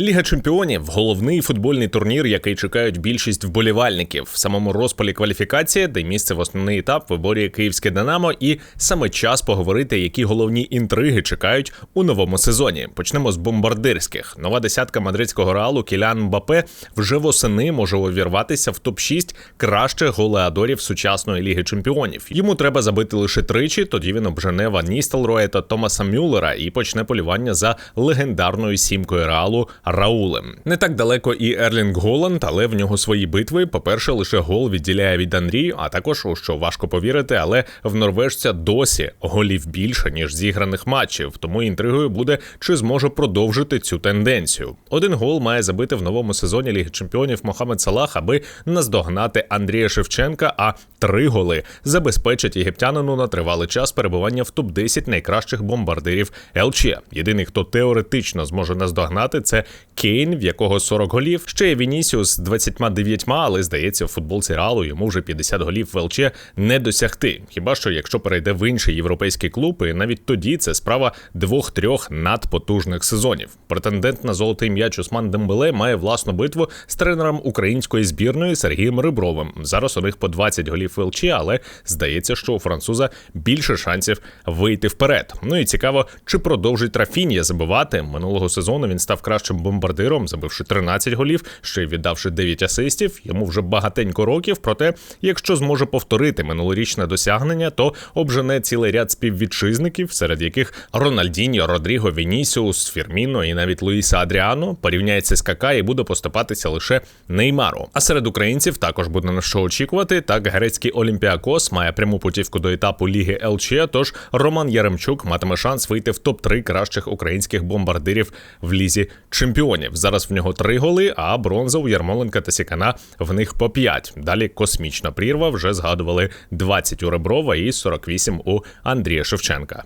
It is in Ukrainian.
Ліга чемпіонів головний футбольний турнір, який чекають більшість вболівальників. В самому розпалі кваліфікації, де місце в основний етап виборює київське Динамо, і саме час поговорити, які головні інтриги чекають у новому сезоні. Почнемо з бомбардирських. Нова десятка мадридського реалу Кілян Мбапе вже восени може увірватися в топ 6 кращих голеадорів сучасної ліги чемпіонів. Йому треба забити лише тричі. Тоді він обжене Ван Ністелроя та Томаса Мюллера і почне полювання за легендарною сімкою реалу. Раулем. Не так далеко і Ерлінг Голланд, але в нього свої битви. По-перше, лише гол відділяє від Андрі, а також, у що важко повірити, але в норвежця досі голів більше, ніж зіграних матчів. Тому інтригою буде, чи зможе продовжити цю тенденцію. Один гол має забити в новому сезоні Ліги Чемпіонів Мохамед Салах, аби наздогнати Андрія Шевченка. А три голи забезпечать єгиптянину на тривалий час перебування в топ 10 найкращих бомбардирів ЛЧ. Єдиний, хто теоретично зможе наздогнати, це Кейн, в якого 40 голів. Ще є Вінісіус з 29, але здається, в футболці Реалу йому вже 50 голів в ЛЧ не досягти. Хіба що якщо перейде в інший європейський клуб, і навіть тоді це справа двох-трьох надпотужних сезонів. Претендент на золотий м'яч Усман Дембеле має власну битву з тренером української збірної Сергієм Рибровим. Зараз у них по 20 голів в ЛЧ, але здається, що у француза більше шансів вийти вперед. Ну і цікаво, чи продовжить Рафінія забивати минулого сезону. Він став кращим бомбардиром, забивши 13 голів, ще й віддавши 9 асистів. Йому вже багатенько років. Проте, якщо зможе повторити минулорічне досягнення, то обжене цілий ряд співвітчизників, серед яких Рональдіньо, Родріго, Вінісіус, Фірміно і навіть Луїса Адріано порівняється з Кака і буде поступатися лише Неймару. А серед українців також буде на що очікувати. Так, грецький Олімпіакос має пряму путівку до етапу Ліги ЛЧ. Тож Роман Яремчук матиме шанс вийти в топ 3 кращих українських бомбардирів в лізі чемпіонів. Зараз в нього три голи, а бронза у Ярмоленка та Сікана в них по 5. Далі космічна прірва вже згадували 20 у Реброва і 48 у Андрія Шевченка.